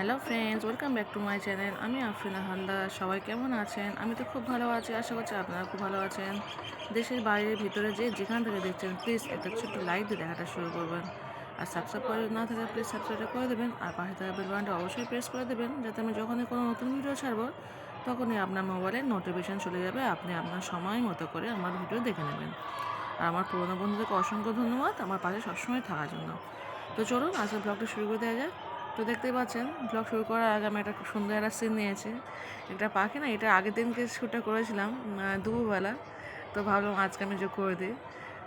Hello friends, welcome back to my channel. আমি আফরিনা হালদার সবাই কেমন আছেন? আমি তো খুব ভালো আছি, আশা করছি আপনারা খুব ভালো আছেন। দেশের বাইরের ভিতরে যে যেখান থেকে দেখছেন প্লিজ একটা ছোট্ট লাইক দিয়ে দেখাটা শুরু করবেন। আর সাবস্ক্রাইব করে না থাকে প্লিজ সাবস্ক্রাইবটা করে দেবেন। আর পাশে থাকা বেল বাটনটা অবশ্যই প্রেস করে দেবেন, যাতে আমি যখনই কোনো নতুন ভিডিও ছাড়বো, তখনই আপনার মোবাইলে নোটিফিকেশান চলে যাবে। আপনি আপনার সময় মতো করে আমার ভিডিও দেখে নেবেন। আর আমার পুরোনো বন্ধুদেরকে অসংখ্য ধন্যবাদ, আমার পাশে সবসময় থাকার জন্য। তো চলুন আজকে ব্লগটা শুরু করে দেওয়া যাক। তো দেখতেই পাচ্ছেন ব্লগ শুরু করার আগে আমি একটা খুব সুন্দর একটা সিন নিয়েছি। একটা পাখি না এটা আগের দিনকে শ্যুটটা করেছিলাম দুপুরবেলা। তো ভাবলাম আজকে আমি যোগ করে দিই।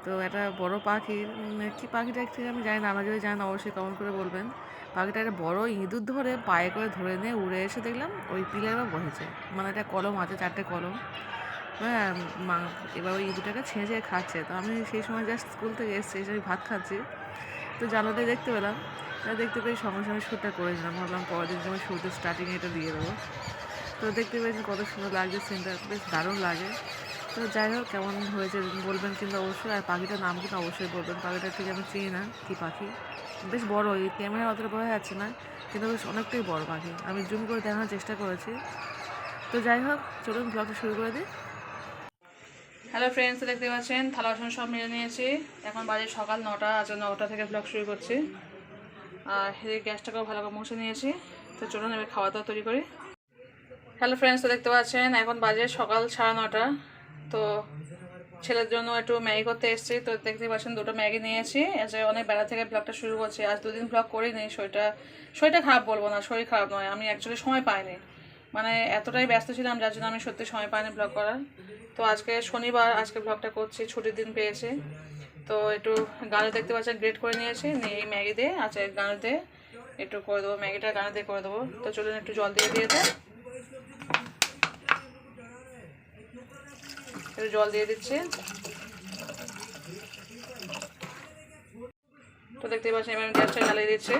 তো একটা বড় পাখি উম, কি পাখিটা ঠিক আমি জানি না আমরা যদি জানেন অবশ্যই কমেন্ট করে বলবেন। পাখিটা একটা বড় ইঁদুর ধরে পায়ে করে ধরে নিয়ে উড়ে এসে দেখলাম ওই পিলারে বসেছে। মানে একটা কলম আছে চারটে কলম। হ্যাঁ এবার ওই ইঁদুরটাকে ছেঁচে খাচ্ছে। তো আমি সেই সময় জাস্ট স্কুল থেকে এসেছি এসে আমি ভাত খাচ্ছি। তো জানালাতে দেখতে পেলাম। দেখতে পেয়ে সঙ্গে সঙ্গে শ্যুটটা করেছিলাম ভাবলাম পরের দিন সময় শ্যুটের স্টার্টিংয়ে এটা দিয়ে দেবো। তো দেখতে পেয়েছি কত সুন্দর লাগছে সিনটা বেশ দারুণ লাগে। তো যাই হোক, কেমন হয়েছে বলবেন কিন্তু অবশ্যই। আর পাখিটার নাম কিন্তু অবশ্যই বলবেন। পাখিটা ঠিক আমি চিনি না কী পাখি। বেশ বড়, এই ক্যামেরা অতটা বোঝা যাচ্ছে না, কিন্তু বেশ অনেকটাই বড় পাখি। আমি জুম করে দেখানোর চেষ্টা করেছি। তো যাই হোক, চলুন ব্লগটা শুরু করে দিই। হ্যালো ফ্রেন্ডস দেখতে পাচ্ছেন? থালা বাসন সব মেরে নিয়েছি। এখন বাজে সকাল নটা, আজ নটা থেকে ব্লগ শুরু করছি। আর গ্যাসটাকেও ভালো করে মুছে নিয়েছি। তো চলুন এবার খাওয়া দাওয়া তৈরি করি। হ্যালো ফ্রেন্ডস তো দেখতে পাচ্ছেন, এখন বাজে সকাল সাড়ে নটা। তো ছেলের জন্য একটু ম্যাগি করতে এসেছি। তো দেখতে পাচ্ছেন, দুটো ম্যাগি নিয়েছি। আজ অনেক বেলা থেকে ব্লগটা শুরু করছি। আজ দুদিন ব্লগ করিনি, শরীরটা শরীরটা খারাপ বলব না, শরীর খারাপ নয়। আমি অ্যাকচুয়ালি সময় পাইনি। মানে এতটাই ব্যস্ত ছিলাম, যার জন্য আমি সত্যি সময় পাইনি ব্লগ করার। তো আজকে শনিবার, আজকে ব্লগটা করছি, ছুটির দিন পেয়েছি। তো একটু গানে দেখতে পাচ্ছেন গ্রেট করে নিয়েছি। নিয়ে এই ম্যাগি দিয়ে আচ্ছা গানে দিয়ে একটু করে দেবো, ম্যাগিটা গানে দিয়ে করে দেবো। তো চলুন একটু জল দিয়ে দিয়েছে একটু জল দিয়ে দিচ্ছি। তো দেখতেই পাচ্ছেন, এবার গ্যাসটা জ্বালিয়ে দিচ্ছি।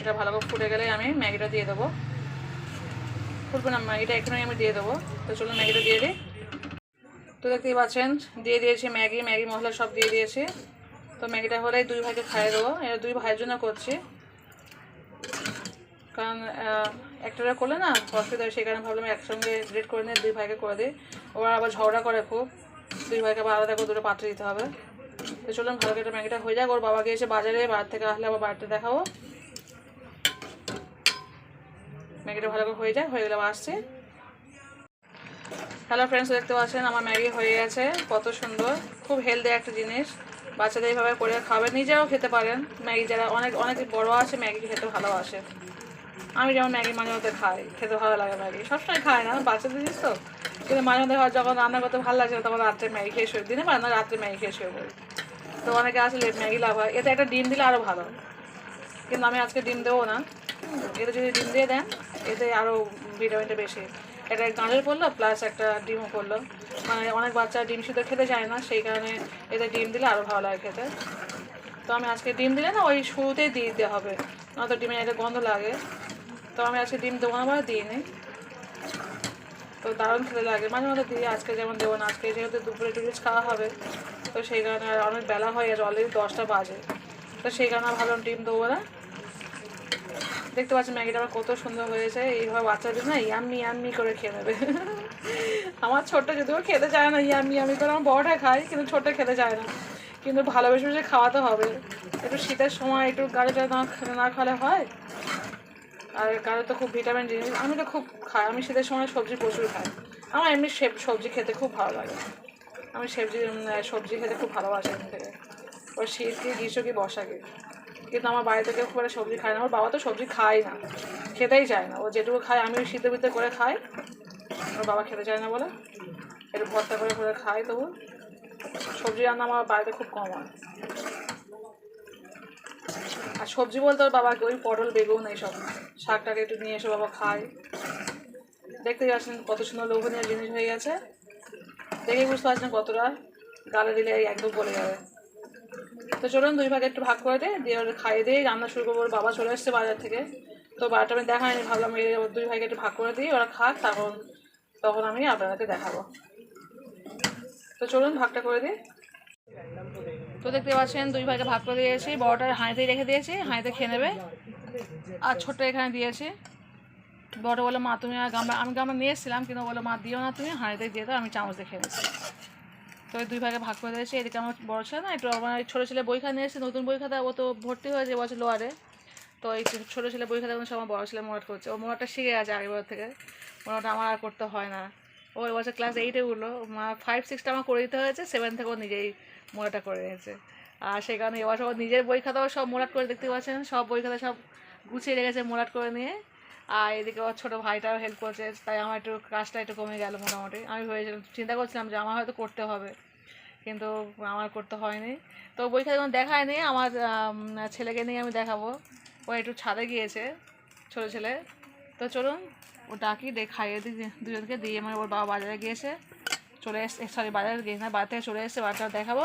এটা ভালো করে ফুটে গেলে আমি ম্যাগিটা দিয়ে দেবো। ফুটবে না ম্যাগিটা এখানে আমি দিয়ে দেবো। তো চলুন ম্যাগিটা দিয়ে দিই। তো দেখতেই পাচ্ছেন, দিয়ে দিয়েছি ম্যাগি ম্যাগি মশলা সব দিয়ে দিয়েছি। তো ম্যাগিটা হলেই দুই ভাইকে খাইয়ে দেবো। এটা দুই ভাইয়ের জন্য করছি। কারণ একটারা করলে না অসুবিধা হয় সেই কারণে ভাবলাম একসঙ্গে গ্রেড করে নিয়ে দুই ভাইকে করে দিই। ওরা আবার ঝগড়া করে খুব। দুই ভাইকে আবার আলাদা করে দুটো পাত্রে দিতে হবে। তো চলুন ভালো একটা ম্যাগিটা হয়ে যাক। ওর বাবা গিয়েছে বাজারে বাজার থেকে আসলে আবার বাড়িতে দেখাবো। ম্যাগিটা ভালো করে হয়ে যায়, হয়ে গেলে আসছি। হ্যালো ফ্রেন্ডস দেখতে পাচ্ছেন আমার ম্যাগি হয়ে গেছে, কত সুন্দর, খুব হেলদি একটা জিনিস। বাচ্চাদের এইভাবে করে খাবে নিজেরাও খেতে পারেন। ম্যাগি যারা অনেক অনেক বড় আছে, ম্যাগি খেতে ভালোবাসে। আমি যেমন ম্যাগি মাঝে মধ্যে খাই, খেতে ভালো লাগে ম্যাগি। সবসময় খাই না, বাচ্চাদের জিনিস তো। কিন্তু মাঝে মধ্যে যখন রান্না করতে ভালো লাগছে তখন রাত্রে ম্যাগি খেয়ে শুয়ে, দিনে পারে না রাত্রে ম্যাগি খেয়ে শুয়ে পড়ি। তো অনেকে আসলে ম্যাগি লাভ হয়, এতে একটা ডিম দিলে আরও ভালো। কিন্তু আমি আজকে ডিম দেবো না। এতে যদি ডিম দিয়ে দেন, এতে আরও ভিটামিনটা বেশি। এটা গাঁজর পড়ল প্লাস একটা ডিমও পড়ল। মানে অনেক বাচ্চা ডিম সিদ্ধ খেতে চায় না, সেই কারণে এতে ডিম দিলে আরও ভালো লাগে খেতে। তো আমি আজকে ডিম দিলে না, ওই শুরুতেই দিতে হবে। নয়তো ডিমের একটা গন্ধ লাগে। তো আমি আজকে ডিম দেবো না বলে দিইনি। তো দারুণ খেতে লাগে। মাঝে মাঝে দিই আজকে যেমন দেবো না, আজকে যেহেতু দুপুরে টুরিস খাওয়া হবে, তো সেই কারণে আর অনেক বেলা হয়ে গেছে অলরেডি দশটা বাজে। তো সেই কারণে আর ভাবলাম ডিম দেবো না। দেখতে পাচ্ছি ম্যাগিটা আমার কত সুন্দর হয়েছে। এইভাবে বাচ্চাদের না ইয়াম্মি ইয়াম্মি করে খেয়ে নেবে। আমার ছোট্ট যদিও খেতে চায় না, ইয়াম্মি ইয়াম্মি করে আমার বড়টা খায়, কিন্তু ছোট্ট খেতে চায় না। কিন্তু ভালোবেসে বেশি খাওয়াতে হবে। একটু শীতের সময় একটু গাড়িটা না না খালে হয়। আর গাড়ি তো খুব ভিটামিন জিনিস আমি তো খুব খাই। আমি শীতের সময় সবজি প্রচুর খাই। আমার এমনি সেব সবজি খেতে খুব ভালো লাগে। আমি সবজি সবজি খেতে খুব ভালোবাসি এখান থেকে। ওই শীত কি, গ্রীষ্ম কি, বর্ষা কিন্তু আমার বাড়িতে কেউ খুব সবজি খায় না। আমার বাবা তো সবজি খায় না, খেতেই চায় না। ও যেটুকু খায় আমি শীতে ভিতরে করে খাই। আমার বাবা খেতে চায় না বলে। একটু ভর্তা করে করে খাই তবু। সবজি রান্না আমার বাড়িতে খুব কম হয়। আর সবজি বলতে ওর বাবাকে ওই পটল, বেগুন এইসব। শাকটাকে একটু নিয়ে এসে বাবা খায়। দেখতে যাচ্ছেন কত সুন্দর লোভনীয় জিনিস হয়ে গেছে। দেখে বুঝতে পারছেন কতটা গালে দিলে একদম বলে যাবে। তো চলুন দুই ভাগে একটু ভাগ করে দে, দিয়ে ওটা খাইয়ে দিয়ে রান্না শুরু করব, ওর বাবা চলে এসছে বাজার থেকে। তো বারোটা আমি দেখায়নি ভাবলাম এই ওর দুই ভাইকে একটু ভাগ করে দিই, ওরা খাক, তখন তখন আমি আপনাদেরকে দেখাবো। তো চলুন ভাগটা করে দিই। তো দেখতে পাচ্ছেন, দুই ভাইকে ভাগ করে দিয়েছি, বড়টার হাঁড়িতেই রেখে দিয়েছি, হাঁড়িতে খেয়ে নেবে। আর ছোট্ট এখানে দিয়েছি। বড় বলে, মা, তুমি আর গামলা আমি গামলা নিয়ে এসেছিলাম, কিন্তু বলো মা, দিও না তুমি হাঁড়িতে দিয়ে দাও, আমি চামচ দিয়ে খেয়ে নিচ্ছি। তো দুই ভাগে ভাগ করে দিয়েছি। এদিকে আমার বড় ছেলে না, একটু আমার ছোটো ছেলে বই খাতা এসেছে, নতুন বই খাতা, ও তো ভর্তি হয়েছে বছর লোয়ারে তো এই ছোটো ছেলে বই খাতা সব আমার বড় ছেলে মোড়াট করছে। ও মোড়াটা শিখে গেছে আগের থেকে। মোড়াটা আমার আর করতে হয় না। ও এবছর ক্লাস এইটে উঠল। মা ফাইভ সিক্সটা আমার করে দিতে হয়েছে সেভেন থেকে ও নিজেই মোড়াটা করে নিয়েছে। আর সেই কারণে এবছর ও নিজের বই খাতাও সব মোড়াট করে দেখতে পাচ্ছেন, সব বই খাতা সব গুছিয়ে রেখেছে মোড়াট করে নিয়ে। আর এদিকে ওর ছোটো ভাইটাও হেল্প করছে, তাই আমার একটু কাজটা একটু কমে গেল মোটামুটি। আমি ভেবেছিলাম, চিন্তা করছিলাম যে আমার হয়তো করতে হবে, কিন্তু আমার করতে হয়নি। তো বই খাতা কোনো দেখায়নি আমার ছেলেকে নিয়ে আমি দেখাবো। ও একটু ছাদে গিয়েছে, ছোটো ছেলে। তো চলুন ও খাইয়ে দিই দুজনকে দিয়ে মানে ওর বাবা বাজারে গিয়েছে। চলে এসে সরি বাজারে গিয়েছে না বাড়ি থেকে চলে এসেছে, বাড়িটা দেখাবো।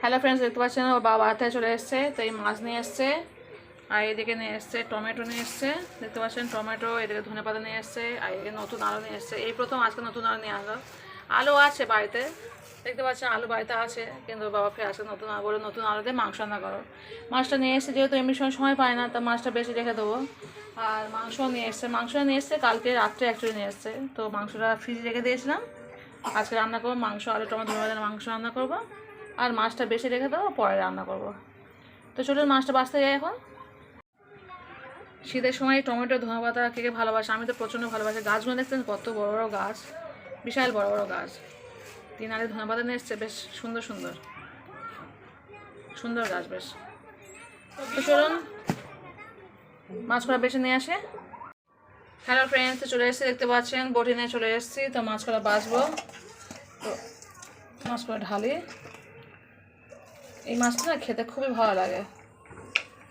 হ্যালো ফ্রেন্ডস দেখতে পাচ্ছেন, ওর বাবা বাড়ি থেকে চলে এসছে, তো এই মাছ নিয়ে এসছে। আর এদিকে নিয়ে এসছে, টমেটো নিয়ে এসছে। দেখতে পাচ্ছেন, টমেটো, এদিকে ধনে পাতা নিয়ে এসছে, আর এদিকে নতুন আলু নিয়ে এসছে। এই প্রথম আজকে নতুন আলু নিয়ে আসলো আলু আছে বাড়িতে। দেখতে পাচ্ছেন, আলু বাড়িতে আছে। কিন্তু বাবা ফের আজকে নতুন আলু, বলে, নতুন আলু দিয়ে মাংস রান্না করো। মাছটা নিয়ে এসছে, যেহেতু এমনি সময় সময় পায় না, তো মাছটা বেশি রেখে দেবো। আর মাংস নিয়ে এসছে, মাংস নিয়ে এসছে, কালকে রাত্রে অ্যাকচুয়ালি নিয়ে এসছে। তো মাংসটা ফ্রিজে রেখে দিয়েছিলাম। আজকে রান্না করব মাংস, আলু, টমেটো পাতা মাংস রান্না করব। আর মাছটা বেশি রেখে দেবো, পরে রান্না করব। তো চলুন মাছটা বাঁচতে যাই এখন। শীতের সময় টমেটো ধনে পাতা কে ভালোবাসে, আমি তো প্রচণ্ড ভালোবাসি। গাছগুলো দেখতেন কত বড় বড় গাছ? বিশাল বড় বড় গাছ। তিন আলে ধনে পাতা নিয়ে এসছে, বেশ সুন্দর সুন্দর। সুন্দর গাছ, বেশ। তো চলুন, মাছ করা বেছে নিয়ে আসে? হ্যালো ফ্রেন্ডস চলে এসেছি, দেখতে পাচ্ছেন, বটি নিয়ে চলে এসেছি, তো মাছ করা বাছবো। তো মাছ ঢালি। এই মাছটা না খেতে খুবই ভালো লাগে।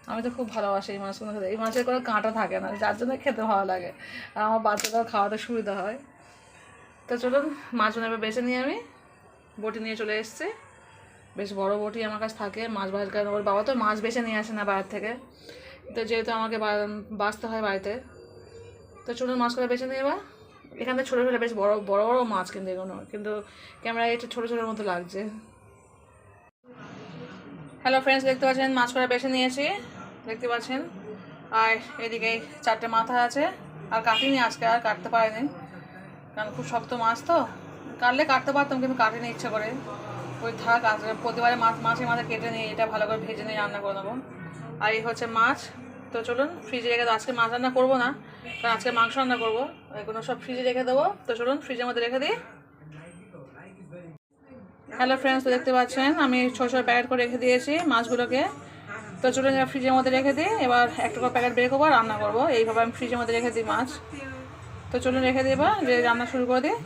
আমি তো খুব ভালোবাসি এই মাছগুলো খেতে এই মাছের কোনো কাঁটা থাকে না, যার জন্য খেতে ভালো লাগে। আর আমার বাচ্চাটাও খাওয়াতে সুবিধা হয়। তো চলুন, মাছগুলো এবার বেছে নিয়ে আমি। বটি নিয়ে চলে এসেছি। বেশ বড় বটি আমার কাছে থাকে, মাছ ভাজার কারণ। ওর বাবা তো মাছ বেছে নিয়ে আসে না বাইরের থেকে। তো যেহেতু আমাকে বাঁচতে হয় বাড়িতে। তো চলুন, মাছগুলো বেছে নিয়ে এবার। এখানে ছোটো ছোটো বেশ বড় বড় বড় মাছ কিন্তু এগুলো। কিন্তু ক্যামেরায় একটু ছোটো ছোটোর মতো লাগছে। হ্যালো ফ্রেন্ডস, দেখতে পাচ্ছেন মাছ করা বেছে নিয়েছি। দেখতে পাচ্ছেন? আর এদিকে চারটে মাথা আছে। আর কাটিনি আজকে, আর কাটতে পারেনি। কারণ খুব শক্ত মাছ তো। কাটলে কাটতে পারতাম, কিন্তু কাটিনি ইচ্ছা করে। ওই থাক, আজ প্রতিবারে মাছ, মাছের মাথা কেটে নিয়ে এটা ভালো করে ভেজে নিয়ে রান্না করে নেব। আর এই হচ্ছে মাছ। তো চলুন, ফ্রিজে রেখে আজকে মাছ রান্না করব না। কারণ আজকে মাংস রান্না করব। এগুলো সব ফ্রিজে রেখে দেবো। তো চলুন, ফ্রিজের মধ্যে রেখে দিই। হ্যালো ফ্রেন্ডস তো দেখতে পাচ্ছেন, আমি ছোটো ছোটো প্যাকেট করে রেখে দিয়েছি মাছগুলোকে। তো চলুন এবার ফ্রিজের মধ্যে রেখে দিই এবার একটা করে প্যাকেট বের করব রান্না করব। এইভাবে আমি ফ্রিজের মধ্যে রেখে দিই মাছ। তো চলুন রেখে দিই এবার রান্না শুরু করে দিই।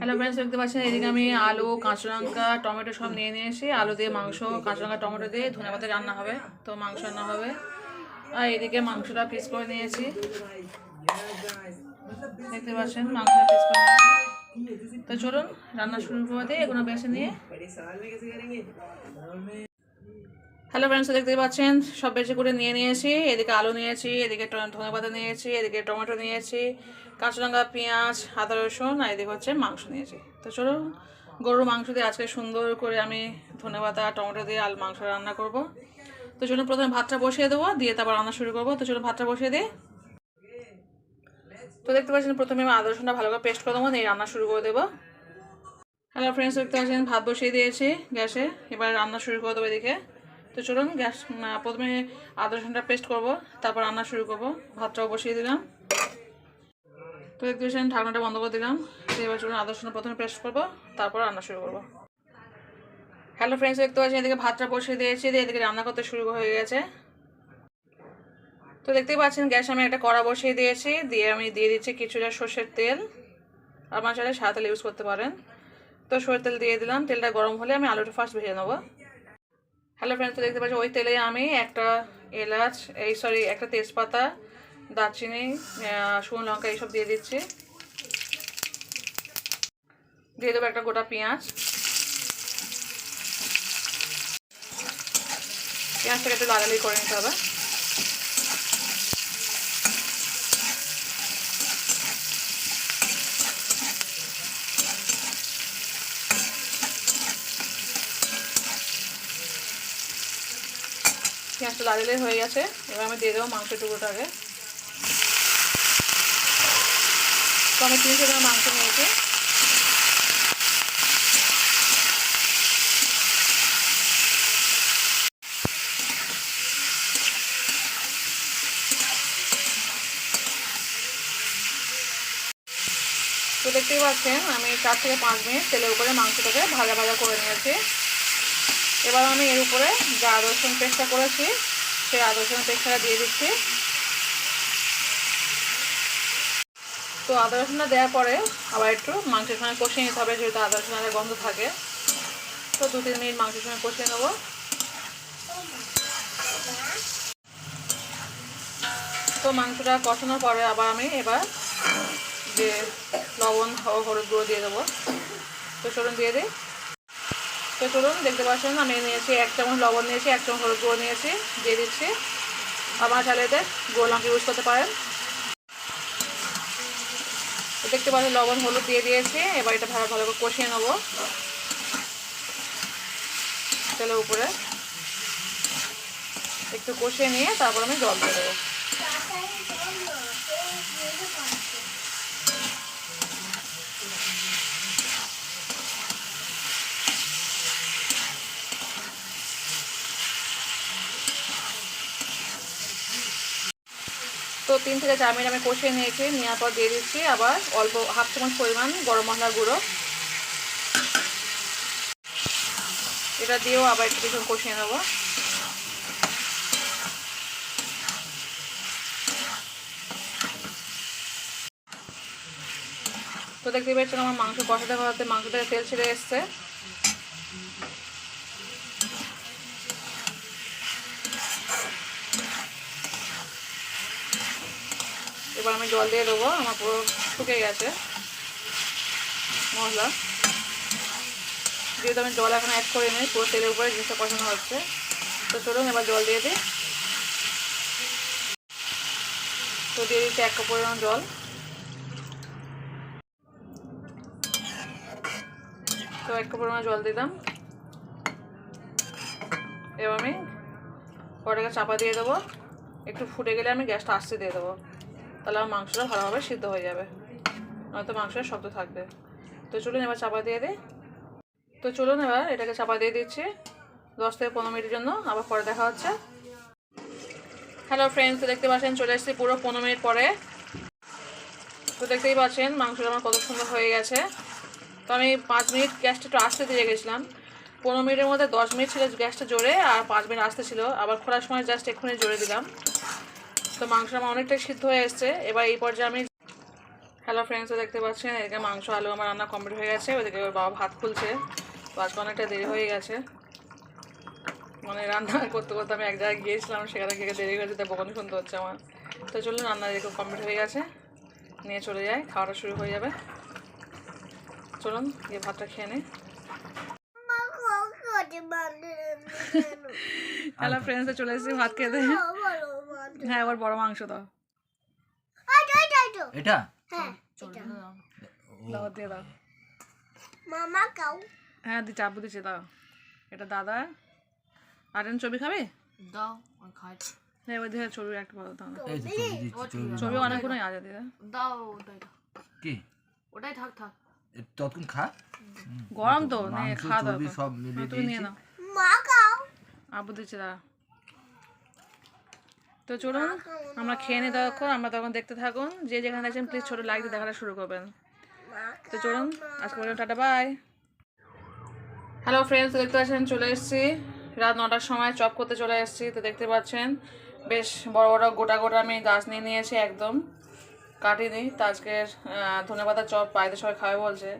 হ্যালো ফ্রেন্ডস দেখতে পাচ্ছেন, এদিকে আমি আলু, কাঁচা লঙ্কা, টমেটো সব নিয়ে নিয়েছি আলু দিয়ে মাংস, কাঁচা লঙ্কা, টমেটো দিয়ে ধনে পাতা রান্না হবে। তো মাংস রান্না হবে। আর এদিকে মাংসটা পিস করে নিয়েছি। দেখতে পাচ্ছেন, মাংসটা পিস করে নিয়েছি। তো চলুন, রান্না শুরু করে এগুলো বেছে নিয়ে। হ্যালো ফ্রেন্ডস দেখতে পাচ্ছেন, সব বেশি করে নিয়ে নিয়েছি। এদিকে আলু নিয়েছি, এদিকে ধনে পাতা নিয়েছি, এদিকে টমেটো নিয়েছি কাঁচা লঙ্কা পেঁয়াজ, আদা, রসুন, আর এদিকে হচ্ছে মাংস নিয়েছি। তো চলুন, গরুর মাংস দিয়ে আজকে সুন্দর করে আমি ধনে পাতা টমেটো দিয়ে আলু মাংস রান্না করব। তো চলুন, প্রথমে ভাতটা বসিয়ে দেবো, দিয়ে তারপর রান্না শুরু করব। তো চলুন, ভাতটা বসিয়ে দিই। তো দেখতে পাচ্ছেন, প্রথমে আমি আদা রসুনটা ভালো করে পেস্ট করে দেবো দিয়ে রান্না শুরু করে দেবো। হ্যালো ফ্রেন্ডস দেখতে পাচ্ছেন, ভাত বসিয়ে দিয়েছি গ্যাসে। এবার রান্না শুরু করে দেবো এদিকে। তো চলুন, গ্যাস প্রথমে আদা রসুনটা পেস্ট করব, তারপর রান্না শুরু করব। ভাতটাও বসিয়ে দিলাম। তো দেখতে পাচ্ছেন, ঢাকনাটা বন্ধ করে দিলাম। এবার চলুন আদা রসুনটা প্রথমে পেস্ট করব, তারপর রান্না শুরু করব। হ্যালো ফ্রেন্ডস দেখতে পাচ্ছেন, এদিকে ভাতটা বসিয়ে দিয়েছি, দিয়ে এদিকে রান্না করতে শুরু হয়ে গেছে। তো দেখতেই পাচ্ছেন গ্যাস আমি একটা কড়া বসিয়ে দিয়েছি। দিয়ে আমি দিয়ে দিচ্ছি কিছুটা সর্ষের তেল। আপনার চাইলে সাদা তেল ইউজ করতে পারেন। তো সর্ষের তেল দিয়ে দিলাম। তেলটা গরম হলে আমি আলুটা ফার্স্ট ভেজে নেব। হ্যালো ফ্রেন্ডস তো দেখতে পাচ্ছি ওই তেলে আমি একটা এলাচ, এই সরি একটা তেজপাতা, দারচিনি শুকনো লঙ্কা এইসব দিয়ে দিচ্ছি। দিয়ে দেবো একটা গোটা পেঁয়াজ। পেঁয়াজটাকে একটু লাগালি করে নিতে হবে। পেঁয়াজটা লাল হয়ে গেছে, এবার আমি দিয়ে দেবো মাংসের টুকরোটাকে। তো আমি তিনশো গ্রাম মাংস নিয়েছি। তো দেখতেই পাচ্ছেন, আমি চার থেকে পাঁচ মিনিট তেলের উপরে মাংসটাকে ভাজা ভাজা করে নিয়েছি। এবার আমি এর উপরে যে আদা রসুন পেস্টটা করেছি সেই আদা রসুন পেস্টটা দিয়ে দিচ্ছি। তো আদা রসুনটা দেওয়ার পরে আবার একটু মাংসের সঙ্গে কষিয়ে নিতে হবে, যেহেতু আদা গন্ধ থাকে। তো দু তিন মিনিট মাংসের সঙ্গে কষিয়ে নেব। তো মাংসটা কষানোর পরে আবার আমি এবার যে লবণ হলুদ গুঁড়ো দিয়ে দেবো। তো সরুন দিয়ে দিই। তো চলুন দেখতে পাচ্ছেন আমি নিয়েছি এক চামচ লবণ নিয়েছি, এক চামচ হলুদ গুঁড়ো নিয়েছি, দিয়ে দিচ্ছি। আপনারা চাইলে এতে গোলাম ইউজ করতে পারেন। দেখতে পাচ্ছেন লবণ, হলুদ দিয়ে দিয়েছি, এবার এটা ভালো ভালো করে কষিয়ে নেব। তেলের উপরে। একটু কষিয়ে নিয়ে তারপর আমি জল দিয়ে দেবো। তো তিন থেকে চার মিনিট আমি কষিয়ে নিয়েছি, নেওয়ার পর দিয়ে দিচ্ছি আবার অল্প হাফ চামচ পরিমাণ গরম মশলার গুঁড়ো। এটা দিয়েও আবার একটু কিছুক্ষণ কষিয়ে নেব। তো দেখতে পাচ্ছেন আমার মাংস কষাতে কষাতে মাংস থেকে তেল ছেড়ে এসছে। এবার আমি জল দিয়ে দেবো, আমার পুরো শুকে গেছে মশলা। যেহেতু আমি জল এখন অ্যাড করে নিই, পুরো তেলের উপরে জিনিসটা কষানো হচ্ছে। তো চলুন এবার জল দিয়ে দিই। তো দিয়ে দিচ্ছি এক কাপ পরিমাণ জল। তো এক কাপ পরিমাণ জল দিলাম। এবার আমি কড়াইটা চাপা দিয়ে দেবো। একটু ফুটে গেলে আমি গ্যাসটা আস্তে দিয়ে দেবো। তাহলে আমার মাংসটা ভালোভাবে সিদ্ধ হয়ে যাবে। নয়তো মাংসটা শক্ত থাকবে। তো চলুন এবার চাপা দিয়ে দিই। তো চলুন এবার এটাকে চাপা দিয়ে দিচ্ছি দশ থেকে পনেরো মিনিটের জন্য, আবার পরে দেখা হচ্ছে। হ্যালো ফ্রেন্ডস দেখতে পাচ্ছেন চলে এসেছি পুরো পনেরো মিনিট পরে। তো দেখতেই পাচ্ছেন মাংসটা আমার কত সুন্দর হয়ে গেছে। তো আমি পাঁচ মিনিট গ্যাসটা একটু আস্তে দিয়ে গেছিলাম পনেরো মিনিটের মধ্যে দশ মিনিট ছিল গ্যাসটা জোরে আর পাঁচ মিনিট আসতে ছিল। আবার খোলার সময় জাস্ট এক্ষুনি জোরে দিলাম। তো মাংসটা আমার অনেকটাই সিদ্ধ হয়ে এসছে। এবার এই পর্যায়ে আমি হ্যালো ফ্রেন্ডসও দেখতে পাচ্ছেন এদিকে মাংস আলু আমার রান্না কমপ্লিট হয়ে গেছে। ওদিকে ওর বাবা ভাত খুলছে। তো আজকে অনেকটা দেরি হয়ে গেছে। মানে রান্না করতে করতে আমি এক জায়গায় গিয়েছিলাম সেখানে গিয়ে দেরি হয়েছে তাই বকনি শুনতে হচ্ছে আমার। তো চলুন রান্না এরকম কমপ্লিট হয়ে গেছে নিয়ে চলে যায় খাওয়াটা শুরু হয়ে যাবে। চলুন গিয়ে ভাতটা খেয়ে নিই হ্যালো ফ্রেন্ডসে চলে এসেছি ভাত খেতে হ্যাঁ এবার বড় মাংস দাও। এটা? দাও। দিয়ে দাও। মামা কাউ হ্যাঁ দি চাপু দিচ্ছে দাও। এটা দাদা। আর এন ছবি খাবে? দাও আমি খাই। হ্যাঁ দিয়ে ছবি একটা ভালো দাও। ছবি অনেকগুলোই আছে। দিদা দাও। ওটাই কি? ওটাই থাক থাক। ততক্ষণ খা। গরম তো? নে দাও সব মিলিয়ে নিয়ে দিয়েছি। নাও। মা কাউ আবু দিচ্ছে দাদা তো চলুন, আমরা খেয়ে নিই তখন আমরা তখন দেখতে থাকুন, যে যেখানে আছেন প্লিজ ছোটো লাইক দিয়ে দেখাটা শুরু করবেন। তো চলুন, আজকে বললাম টাটা বাই হ্যালো ফ্রেন্ডস দেখতে পাচ্ছেন, চলে এসেছি। রাত নটার সময় চপ করতে চলে এসেছি, তো দেখতে পাচ্ছেন, বেশ বড় বড় গোটা গোটা আমি গাছ নিয়ে নিয়েছি একদম। কাটিনি তো আজকে ধনে পাতার চপ বাড়িতে সবাই খাওয়াই বলছে।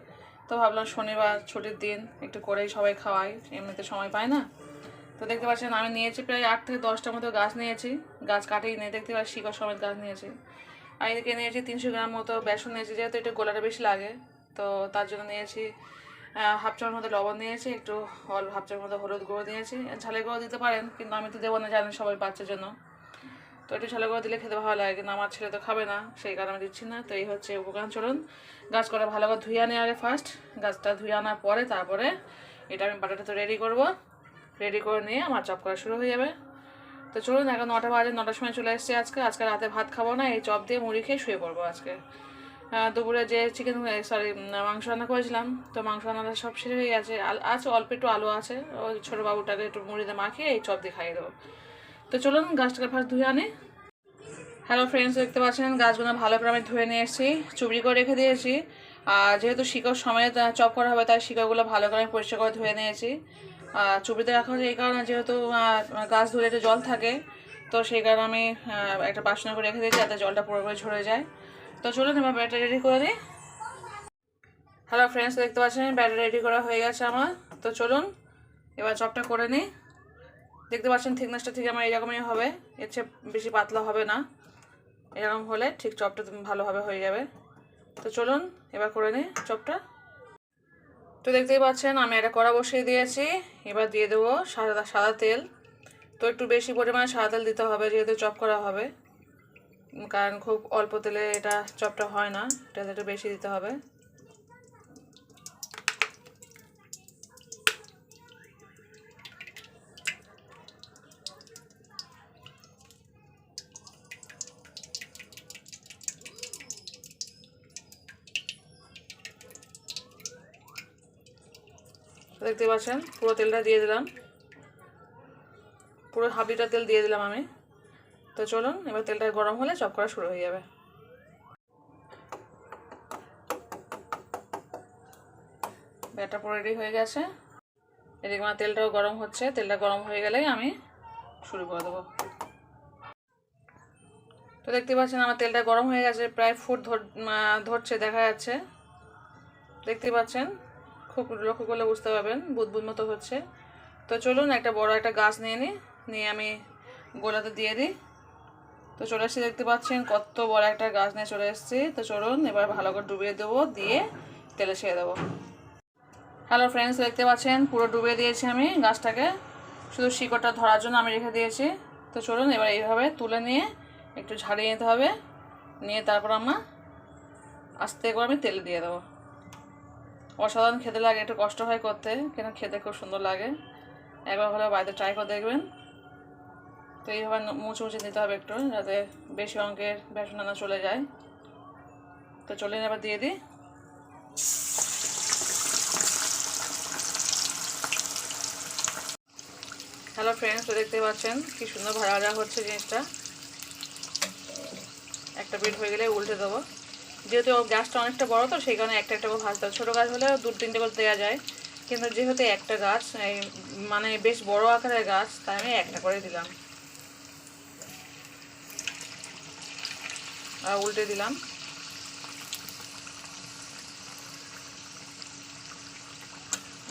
তো ভাবলাম শনিবার, ছুটির দিন, একটু করেই সবাই খাওয়াই, এমনিতে সময় পায় না। তো দেখতে পাচ্ছেন, আমি নিয়েছি প্রায় আট থেকে দশটার মতো গাছ নিয়েছি। গাছ কাটেই নেই, দেখতে পাচ্ছি শিকড় সমেত গাছ নিয়েছি। আর এদিকে নিয়েছি তিনশো গ্রাম মতো বেসন নিয়েছি, যেহেতু একটু গোলাটা বেশি লাগে। তো তার জন্য নিয়েছি হাফ চামচ মতো লবণ নিয়েছি, একটু অল্প হাফ চামচ মতো হলুদ গুঁড়ো দিয়েছি ঝালের গুঁড়ো দিতে পারেন, কিন্তু আমি তো দেবো না, জানেন সবাই বাচ্চার জন্য। তো একটু ঝালের গুঁড়ো দিলে খেতে ভালো লাগে, কিন্তু আমার ছেলে তো খাবে না, সেই কারণে দিচ্ছি না। তো এই হচ্ছে উপকরণ, চলুন। গাছ করা ভালো করে ধুয়ে আনি আগে ফার্স্ট গাছটা ধুয়ে আনার পরে তারপরে এটা আমি বাটাটা তো রেডি করব। রেডি করে নিয়ে আমার চপ করা শুরু হয়ে যাবে। তো চলুন, এখন নটা বাজে, নটার সময় চলে এসেছি আজকে। আজকে রাতে ভাত খাব না, এই চপ দিয়ে মুড়ি খেয়ে শুয়ে পড়ব আজকে। দুপুরে যে চিকেন সরি মাংস রান্না করেছিলাম, তো মাংস রান্নাটা সব শেষ হয়ে গেছে। আছে, অল্প একটু আলু আছে, ওই ছোটো বাবুটাকে একটু মুড়িতে মাখিয়ে এই চপ দিয়ে খাইয়ে দেবো। তো চলুন, গাছটাকে ফার্স্ট ধুয়ে আনি। হ্যালো ফ্রেন্ডস দেখতে পাচ্ছেন, গাছগুলো ভালো করে আমি ধুয়ে নিয়ে এসেছি, চুবড়ি করে রেখে দিয়েছি। আর যেহেতু শিকড় সময়ে চপ করা হবে, তাই শিকড়গুলো ভালো করে আমি পরিষ্কার করে ধুয়ে নিয়েছি। চুবড়িতে রাখা হচ্ছে এই কারণে যেহেতু গাছ ধুলে একটু জল থাকে, তো সেই কারণে আমি একটা বাসনা করে রেখে দিয়েছি, যাতে জলটা পুরোপুরি ঝরে যায়। তো চলুন, এবার ব্যাটারি রেডি করে দিই। হ্যালো ফ্রেন্ডস দেখতে পাচ্ছেন ব্যাটারি রেডি করা হয়ে গেছে আমার। তো চলুন, এবার চপটা করে নিই। দেখতে পাচ্ছেন থিকনেসটা ঠিক আমার এরকমই হবে। এর চেয়ে বেশি পাতলা হবে না। এরকম হলে ঠিক চপটা ভালোভাবে হয়ে যাবে। তো চলুন, এবার করে নিই চপটা তো দেখতেই পাচ্ছেন, আমি একটা কড়া বসিয়ে দিয়েছি। এবার দিয়ে দেবো সাদা সাদা তেল। তো একটু বেশি পরিমাণে সাদা তেল দিতে হবে, যেহেতু চপ করা হবে। কারণ খুব অল্প তেলে এটা চপটা হয় না, এটা একটু বেশি দিতে হবে। দেখতে পাচ্ছেন? পুরো তেলটা দিয়ে দিলাম। পুরো হাফ লিটার তেল দিয়ে দিলাম আমি। তো চলুন, এবার তেলটা গরম হলে চপ করা শুরু হয়ে যাবে। ব্যাটা পুরো রেডি হয়ে গেছে। এদিকে আমার তেলটাও গরম হচ্ছে। তেলটা গরম হয়ে গেলেই আমি শুরু করে দেবো। তো দেখতে পাচ্ছেন, আমার তেলটা গরম হয়ে গেছে। প্রায় ফুট ধর- ধরছে, দেখা যাচ্ছে। দেখতে পাচ্ছেন? লক্ষ্য করলে বুঝতে পারবেন, বুদবুদ মতো হচ্ছে। তো চলুন একটা বড় একটা গাছ নিয়ে নিই নিয়ে আমি গোলাতে দিয়ে দিই। তো চলে এসেছি, দেখতে পাচ্ছেন কত বড় একটা গাছ নিয়ে চলে এসেছি। তো চলুন, এবার ভালো করে ডুবিয়ে দেবো, দিয়ে তেলে ছেড়ে দেবো। হ্যালো ফ্রেন্ডস দেখতে পাচ্ছেন, পুরো ডুবিয়ে দিয়েছি আমি গাছটাকে। শুধু শিকড়টা ধরার জন্য আমি রেখে দিয়েছি। তো চলুন, এবার এইভাবে তুলে নিয়ে একটু ঝাড়িয়ে নিতে হবে। নিয়ে তারপর আমরা আস্তে করে আমি তেলে দিয়ে দেবো। অসাধারণ খেতে লাগে, একটু কষ্ট হয় করতে, কিন্তু খেতে খুব সুন্দর লাগে। একবার হলে বাড়িতে ট্রাই করে দেখবেন। তো এইভাবে মুছে মুছে দিতে হবে একটু, যাতে বেশি অঙ্কের বেসন না চলে যায়। তো চলে এবার দিয়ে দিই। হ্যালো ফ্রেন্ডস তো দেখতে পাচ্ছেন, কি সুন্দর ভাজা ভাজা হচ্ছে জিনিসটা। একটা বিট হয়ে গেলে উল্টে দেবো। যেহেতু গ্যাসটা অনেকটা বড়, তো সেই কারণে একটা একটা করে ভাজতে হবে ছোটো গাছ হলে দু তিনটে করে দেওয়া যায়। কিন্তু যেহেতু একটা গাছ মানে বেশ বড় আকারের গাছ, তাই আমি একটা করে দিলাম। আর উল্টে দিলাম।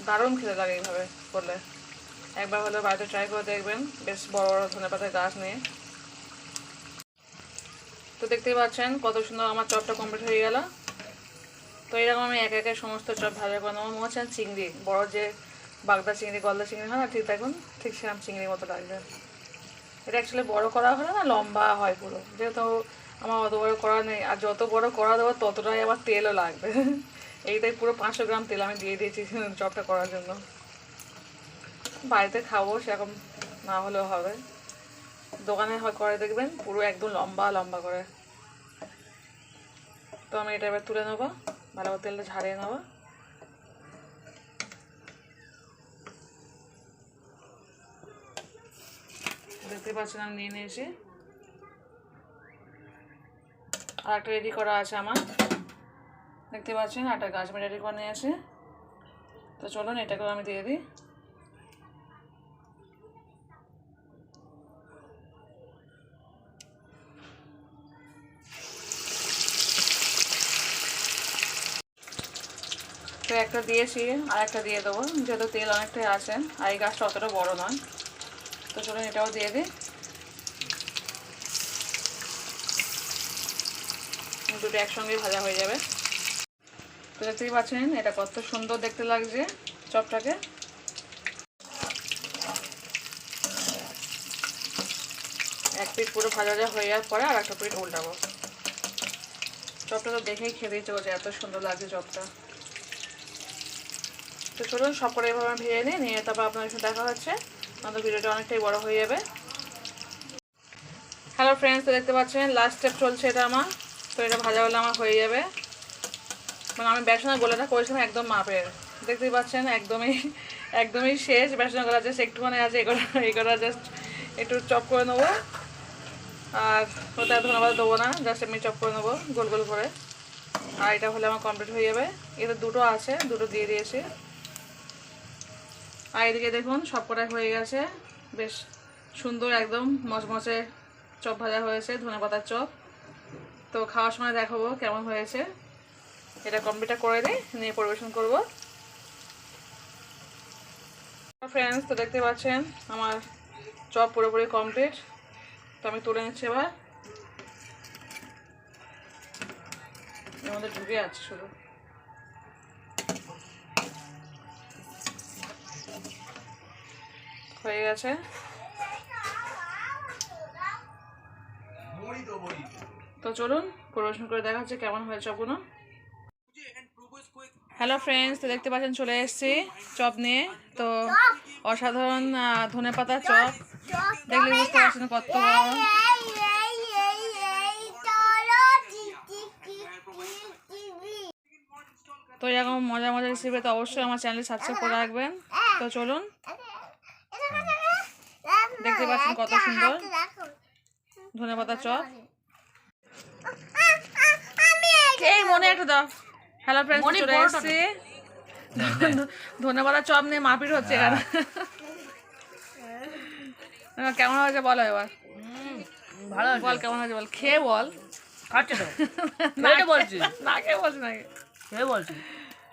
দারুণ খেতে লাগে এইভাবে করলে। একবার হলে বাড়িতে ট্রাই করে দেখবেন, বেশ বড় বড় ধনে পাতার গাছ নিয়ে। তো দেখতেই পাচ্ছেন কত সুন্দর আমার চপটা কমপ্লিট হয়ে গেল। তো এরকম আমি এক একে সমস্ত চপ ভাজা করে নেব। মনে হচ্ছে চিংড়ি, বড় যে বাগদা চিংড়ি, গলদা চিংড়ি হয় না, ঠিক দেখুন, ঠিক সেরকম চিংড়ির মতো লাগবে। এটা অ্যাকচুয়ালি বড় করা হলে না লম্বা হয় পুরো। যেহেতু আমার অত বড় করা নেই, আর যত বড় করা দেবো ততটাই আমার তেলও লাগবে। এইটাই পুরো পাঁচশো গ্রাম তেল আমি দিয়ে দিয়েছি চপটা করার জন্য। বাড়িতে খাব সেরকম না হলেও হবে। দোকানে হয় করে দেখবেন, পুরো একদম লম্বা লম্বা করে। তো আমি এটা এবার তুলে নেব, ভালো করে তেলটা ঝাড়িয়ে নেব। দেখতে পাচ্ছেন আমি নিয়ে নিয়েছি। আর একটা রেডি করা আছে আমার। দেখতে পাচ্ছেন, একটা গাছ আমি রেডি করে নিয়ে নিয়েছি। তো চলুন এটাকেও আমি দিয়ে দিই। তো একটা দিয়েছি আর একটা দিয়ে দেবো, যেহেতু তেল অনেকটাই আছে, আর এই গাছটা অতটা বড় নয়। তো চলুন এটাও দিয়ে দিই। দুটো একসঙ্গেই ভাজা হয়ে যাবে। তো দেখতেই পাচ্ছেন, এটা কত সুন্দর দেখতে লাগছে চপটাকে। এক পিঠ পুরো ভাজা ভাজা হয়ে যাওয়ার পরে আর একটা পিঠ উল্টাবো। চপটা তো দেখেই খেতে ইচ্ছে করছে, এত সুন্দর লাগছে চপটা। তো চলুন, সব করে এভাবে ভেজে নিই, নিয়ে তারপর আপনার সাথে দেখা হচ্ছে। আমাদের ভিডিওটা অনেকটাই বড় হয়ে যাবে। হ্যালো ফ্রেন্ডস তো দেখতে পাচ্ছেন লাস্ট স্টেপ চলছে এটা আমার। তো এটা ভাজা হলে আমার হয়ে যাবে। মানে আমি বেসনের গোলাটা করেছিলাম একদম মাপের। দেখতেই পাচ্ছেন, একদমই একদমই শেষ। বেসনের গোলা জাস্ট একটুখানি আছে এগুলো এগুলো জাস্ট একটু চপ করে নেব। আর ওটা ধন্যবাদ দেবো না জাস্ট এমনি চপ করে নেব, গোল গোল করে। আর এটা হলে আমার কমপ্লিট হয়ে যাবে। এটা দুটো আছে, দুটো দিয়ে দিয়েছি। আর এদিকে দেখুন, সব কটাই হয়ে গেছে। বেশ সুন্দর একদম মচমচে চপ ভাজা হয়েছে, ধনে পাতার চপ। তো খাওয়ার সময় দেখাবো কেমন হয়েছে। এটা কমপ্লিটটা করে দিই নিয়ে পরিবেশন করব। ফ্রেন্ডস তো দেখতে পাচ্ছেন, আমার চপ পুরোপুরি কমপ্লিট তো আমি তুলে নিচ্ছি এবার। এর মধ্যে ঢুকে আছে শুধু। হয়ে গেছে। তো চলুন, পরিবেশন করে দেখা হচ্ছে কেমন হয়েছে চপগুলো হ্যালো ফ্রেন্ডস তো দেখতে পাচ্ছেন চলে এসেছি চপ নিয়ে। তো অসাধারণ ধনে পাতা চপ। দেখলে বুঝতে পারছেন কত তো এরকম মজা মজার রেসিপি তো অবশ্যই আমার চ্যানেলে সাবস্ক্রাইব করে রাখবেন। তো চলুন। দেখতে পাচ্ছেন কত সুন্দর। ধনে পাতা চপ। এই মনে একটা দাও। হ্যালো ফ্রেন্ডস মনে চলে এসেছি। ধনে পাতা চপ নিয়ে মারপিট হচ্ছে এখানে। এবার কেমন হয়েছে বলো এবার? ভালো বল কেমন হয়েছে বল? খেয়ে বল। খাচ্ছে তো। না খেয়ে বলছি। না খেয়ে বলছি নাকি কে বলছি।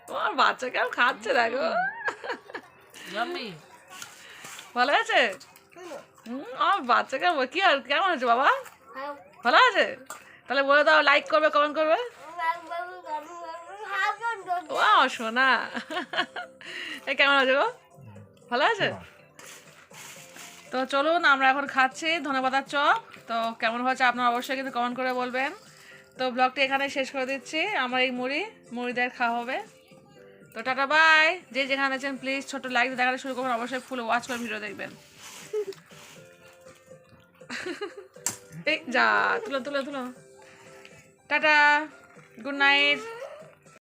তোমার বাচ্চা কেমন খাচ্ছে দেখো ভালো আছে আমার বাচ্চা কেমন? কি আর কেমন আছে বাবা? ভালো আছে? তাহলে বলে দাও লাইক করবে কমেন্ট করবে? ও সোনা। এ কেমন আছে গো? ভালো আছে? তো চলুন আমরা এখন খাচ্ছি ধন্যবাদ চপ। তো কেমন হয়েছে আপনারা অবশ্যই কিন্তু কমেন্ট করে বলবেন। তো ব্লগটি এখানে শেষ করে দিচ্ছি। আমার এই মুড়ি মুড়িদের খাওয়া হবে। তো টাটা বাই যে যেখানে আছেন প্লিজ ছোট লাইক দেখাতে শুরু করবেন। অবশ্যই ফুল ওয়াচ করে ভিডিও দেখবেন। এই যা তুলো তুলো তুলো। Tata good night.